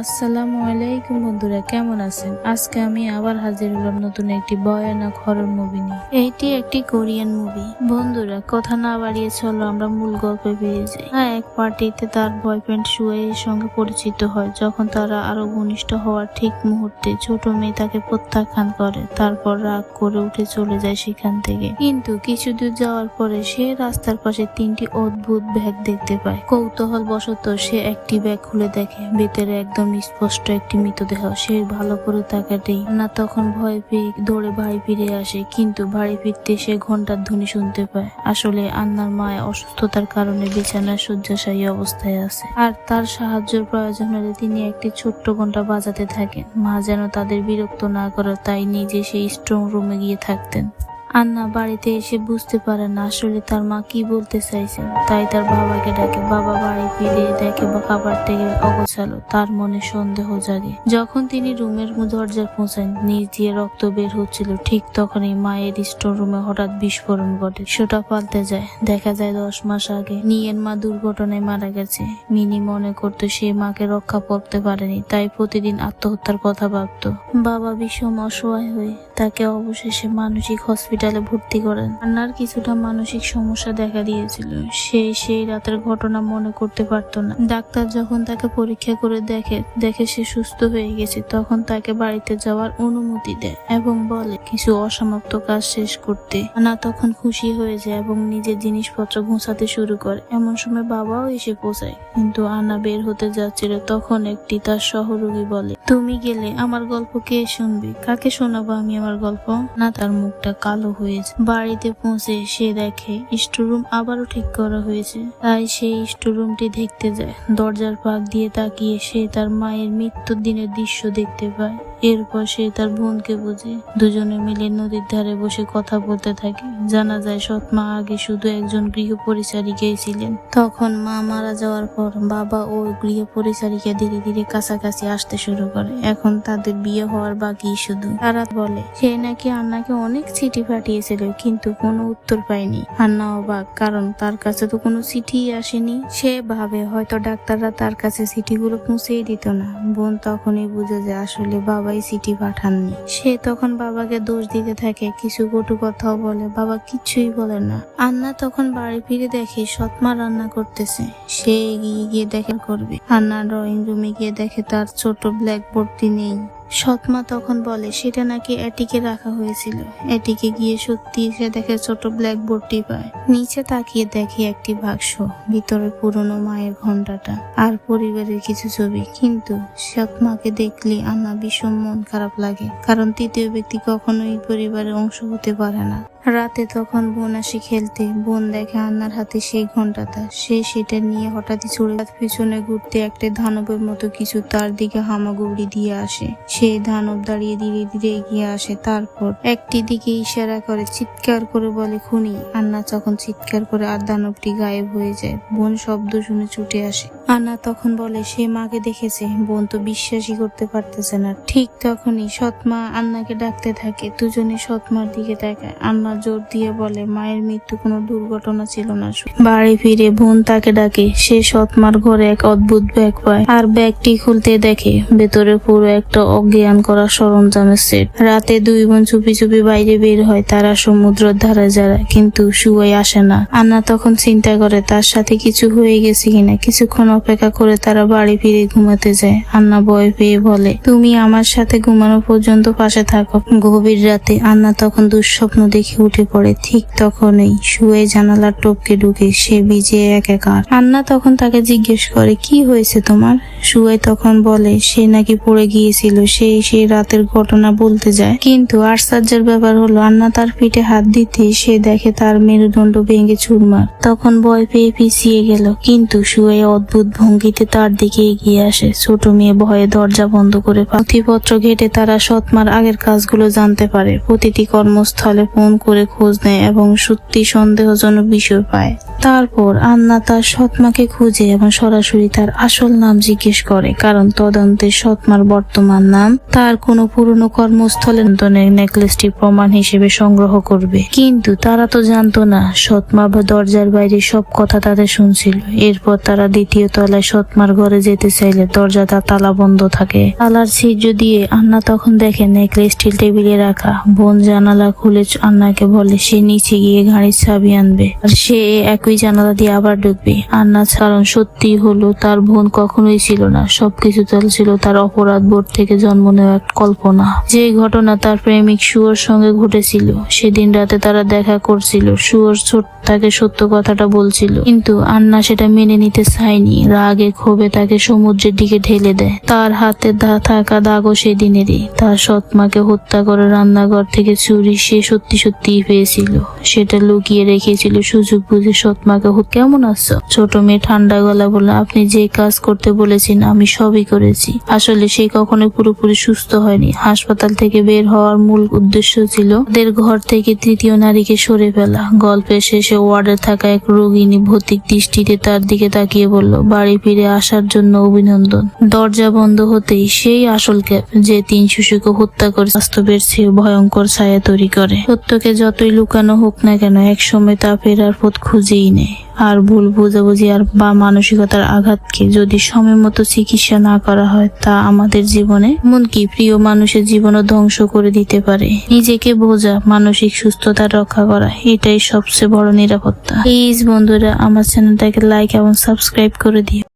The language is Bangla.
আসসালামু আলাইকুম বন্ধুরা কেমন আছেন? আজকে আমি আবার হাজির হলাম নতুন একটি ভয়ানক হরর মুভি নিয়ে। এইটি একটি কোরিয়ান মুভি বন্ধুরা কথা না বাড়িয়ে চলো আমরা মূল গল্পে বেরিয়ে যাই। হ্যাঁ এক পার্টিতে তার বয়ফ্রেন্ড সুয়ের সঙ্গে পরিচিত হয় যখন তারা আরও ঘনিষ্ঠ হওয়ার ঠিক মুহূর্তে ছোট মেয়ে তাকে প্রত্যাখ্যান করে তারপর রাগ করে উঠে চলে যায় সেখান থেকে। কিন্তু কিছু দূর যাওয়ার পরে সে রাস্তার পাশে তিনটি অদ্ভুত ব্যাগ দেখতে পায়। কৌতূহল বশত সে একটি ব্যাগ খুলে দেখে ভেতরে একদম স্পষ্ট একটি মৃতদেহ। সে ভালো করে তাকাতেই না তখন ভয় পেয়ে দৌড়ে বাড়ি ফিরে আসে, কিন্তু বাড়ি ফিরতে সে ঘণ্টার ধ্বনি শুনতে পায়। আসলে আন্নার মায় অসুস্থতার কারণে বিছানায় শয্যাশায়ী অবস্থায় আছে। আর তার সাহায্যের প্রয়োজন হলে তিনি একটি ছোট্ট ঘণ্টা বাজাতে থাকেন। মা যেন তাদের বিরক্ত না করে তাই নিজে সেই স্ট্রং রুমে গিয়ে থাকতেন। আন্না বাড়িতে এসে বুঝতে পারে না আসলে তার মা কি বলতে চাইছেন তাই তার বাবাকে ডাকে, বাবা বাড়ি ফিরে দেখে বা খাবার থেকে অগোছালো, তার মনে সন্দেহ জাগে। যখন তিনি রুমের দরজায় পৌঁছান নিজ দিয়ে রক্ত বের হচ্ছিল, ঠিক তখনই মায়ের স্টোর রুমে হঠাৎ বিস্ফোরণ ঘটে। সেটা পাল্টে যায়। দেখা যায় দশ মাস আগে নিয়ের মা দুর্ঘটনায় মারা গেছে। মিনি মনে করতো সে মাকে রক্ষা করতে পারেনি, তাই প্রতিদিন আত্মহত্যার কথা ভাবতো। বাবা বিষম অসহায় হয়ে তাকে অবশেষে মানসিক হসপিটালে ভর্তি করেন। আন্নার কিছুটা মানসিক সমস্যা দেখা দিয়েছিল। সে সেই রাতের ঘটনা মনে করতে পারতো না। ডাক্তার যখন তাকে পরীক্ষা করে দেখে দেখে সে সুস্থ হয়ে গেছে, তখন তাকে বাড়িতে যাওয়ার অনুমতি দেয় এবং বলে, কিছু অসমাপ্ত কাজ শেষ করতে। আন্না তখন খুশি হয়ে যায় এবং নিজের জিনিসপত্র গুছাতে শুরু করে। এমন সময় বাবাও এসে পৌঁছায়। কিন্তু আনা বের হতে যাচ্ছিল তখন একটি তার সহযোগী বলে, তুমি গেলে আমার গল্প কে শুনবে? কাকে শোনাবো আমি আমার গল্প? না তার মুখটা কালো হয়েছে। বাড়িতে পৌঁছে সে দেখে স্টোরুম আবারও ঠিক করা হয়েছে। তাই সেই স্টোরুমটি দেখতে যায়। দরজার পাক দিয়ে তাকিয়ে সে তার মায়ের মৃত্যুর দিনের দৃশ্য দেখতে পায়। এরপর সে তার বোনকে বুঝে দুজনে মিলে নদীর ধারে বসে কথা বলতে থাকে। জানা যায় সৎ মা আগে শুধু একজন গৃহ পরিচারিকাই ছিলেন। তখন মা মারা যাওয়ার পর বাবা ও গৃহ পরিচারিকা ধীরে ধীরে কাছাকাছি আসতে শুরু করে। এখন তাদের বিয়ে হওয়ার বাকি শুধু তারা বলে, সে নাকি আন্নাকে অনেক চিঠি পাঠিয়েছিল, কিন্তু কোনো উত্তর পায়নি। আন্না অবাক, কারণ তার কাছে তো কোনো চিঠি আসেনি। সে ভাবে হয়তো ডাক্তাররা তার কাছে চিঠিগুলো পৌঁছেই দিত না। বোন তখনই বুঝে যে আসলে বাবাই চিঠি পাঠাননি। সে তখন বাবাকে দোষ দিতে থাকে, কিছু কটু কথাও বলে, বাবা কিছুই বলে না। আন্না তখন বাড়ি ফিরে দেখে সৎমা রান্না করতেছে। সে এগিয়ে গিয়ে দেখে করবে? আন্না ড্রয়িং রুমে গিয়ে দেখে তার ছোট ব্ল্যাকবোর্ডটি নেই। সৎমা তখন বলে, সেটা নাকি এটিকে রাখা হয়েছিল। এটিকে গিয়ে সত্যি সে দেখে ছোট ব্ল্যাকবোর্ডটি পায়। নিচে তাকিয়ে দেখে একটি বাক্স, ভিতরে পুরনো মায়ের ঘন্টাটা আর পরিবারের কিছু ছবি। কিন্তু সৎমাকে দেখলে আনা ভীষণ মন খারাপ লাগে, কারণ তৃতীয় ব্যক্তি কখনোই পরিবারের অংশ হতে পারে না। রাতে তখন বোন আসে খেলতে। বোন দেখে আন্নার হাতে সেই ঘন্টাটা সে সেটা নিয়ে হঠাৎই ছুড়ে পিছনে ঘুরতে একটা ধানবের মতো কিছু তার দিকে হামাগুড়ি দিয়ে আসে। সেই ধানব দাঁড়িয়ে ধীরে ধীরে এগিয়ে আসে। তারপর একটি দিকে ইশারা করে, চিৎকার করে বলে খুনি। আন্না তখন চিৎকার করে আর দানবটি গায়েব হয়ে যায়। বোন শব্দ শুনে ছুটে আসে। আন্না তখন বলে, সে মাকে দেখেছে, বোন তো বিশ্বাসই করতে পারতেছে না। ঠিক তখনই সৎমা আন্নাকে ডাকতে থাকে, দুজনে সৎমার দিকে তাকায়। আন্না জোর দিয়ে বলে, মায়ের মৃত্যু কোনো দুর্ঘটনা ছিল না বাড়ি ফিরে বোন তাকে ডাকে। সে সৎমার ঘরে এক অদ্ভুত ব্যাগ পায় আর ব্যাগটি খুলতে দেখে ভেতরে পুরো একটা অজ্ঞান করা সরঞ্জামের সেট। রাতে দুই বোন চুপি চুপি বাইরে বের হয়, তারা সমুদ্রের ধারে যারা, কিন্তু শুয়ে আসে না। আন্না তখন চিন্তা করে, তার সাথে কিছু হয়ে গেছে কিনা? কিছুক্ষণ অপেক্ষা করে তারা বাড়ি ফিরে ঘুমাতে যায়। আন্না ভয় পেয়ে বলে, তুমি আমার সাথে ঘুমানো পর্যন্ত পাশে থাকো। গভীর রাতে আন্না তখন দুঃস্বপ্ন দেখে উঠে পড়ে। ঠিক তখনই শুয়ে জানালার টপকে ঢুকে সে ভিজে একাকার। আন্না তখন তাকে জিজ্ঞেস করে, কি হয়েছে তোমার? শুয়ে তখন বলে, সে নাকি পড়ে গিয়েছিল, সে সেই রাতের ঘটনা বলতে যায়। কিন্তু আশ্চর্যের ব্যাপার হলো, আন্না তার পিঠে হাত দিতে সে দেখে তার মেরুদণ্ড ভেঙে চুরমার। তখন ভয় পেয়ে পিছিয়ে গেল, কিন্তু শুয়ে অদ্ভুত ভঙ্গিতে তার দিকে এগিয়ে আসে। ছোট মেয়ে ভয়ে দরজা বন্ধ করে নথিপত্র ঘেটে তারা সৎমার আগের কাজগুলো জানতে পারে। প্রতিটি কর্মস্থলে ফোন করে খোঁজ নেয় এবং সত্যি সন্দেহজনক বিষয় পায়। তারপর আন্না তার সৎমাকে খুঁজে এবং সরাসরি তার আসল নাম জিজ্ঞেস করে, কারণ তদন্তে সৎমার বর্তমান নাম তার কোনো পুরনো কর্মস্থলে নেকলেসটি প্রমাণ হিসেবে সংগ্রহ করবে। কিন্তু তারা তো জানতো না, সৎমা দরজার বাইরে সব কথা তাদের শুনছিল। এরপর তারা দ্বিতীয় তলায় সৎমার ঘরে যেতে চাইলে দরজাটা তালা বন্ধ থাকে। তালার ছিদ্র দিয়ে আন্না তখন দেখে নেকলেস স্টিল টেবিলে রাখা। বোন জানালা খুলে আন্নাকে বলে, সে নিচে গিয়ে গাড়ির চাবি আনবে। আর সে একই জানালা দিয়ে আবার ঢুকবে। আন্না কারণ সত্যি হলো, তার বোন কখনোই ছিল না। সবকিছু চলছিল তার অপরাধ বোধ থেকে জন্ম নেওয়া এক কল্পনা। যে ঘটনা তার প্রেমিক সুয়োর সঙ্গে ঘটেছিল, সেদিন রাতে তারা দেখা করছিল। সুয়োর তাকে সত্য কথাটা বলছিল। কিন্তু আন্না সেটা মেনে নিতে চায়নি। রাগে ক্ষোভে তাকে সমুদ্রের দিকে ঢেলে দেয়। তার হাতে দা- থাকা দাগও সেদিনেরই। তার সৎমাকে হত্যা করে রান্নাঘর থেকে চুরি সে সত্যি সত্যিই পেয়েছিল। সেটা লুকিয়ে রেখেছিল সুযোগ বুঝে সৎমাকে হত্যা কেমন আছো? ছোট মেয়ে ঠান্ডা গলা বলল, আপনি যে কাজ করতে বলেছেন, আমি সবই করেছি। আসলে সে কখনো পুরোপুরি সুস্থ হয়নি। হাসপাতাল থেকে বের হওয়ার মূল উদ্দেশ্য ছিল তাদের ঘর থেকে তৃতীয় নারীকে সরে ফেলা। গল্পের শেষে ওয়ার্ডে থাকা এক রোগিনী ভৌতিক দৃষ্টিতে তার দিকে তাকিয়ে বলল, বাড়ি ফিরে আসার জন্য অভিনন্দন। দরজা বন্ধ হতেই সেই আসল ক্যাপ যে তিন শিশুকে হত্যা করে বাস্তবের চেয়ে ভয়ঙ্কর ছায়া তৈরি করে। সত্যকে যতই লুকানো হোক না কেন এক সময় তা ফেরার পথ খুঁজেই আর ভুল বোঝাবুঝি আর বা মানসিকতার আঘাতকে যদি সময় মতো চিকিৎসা না করা হয়, তা আমাদের জীবনে এমনকি প্রিয় মানুষের জীবনও ধ্বংস করে দিতে পারে। নিজেকে বোঝা, মানসিক সুস্থতা রক্ষা করা, এটাই সবচেয়ে বড় নিরাপত্তা। প্লিজ বন্ধুরা, আমার চ্যানেলটাকে লাইক এবং সাবস্ক্রাইব করে দিও।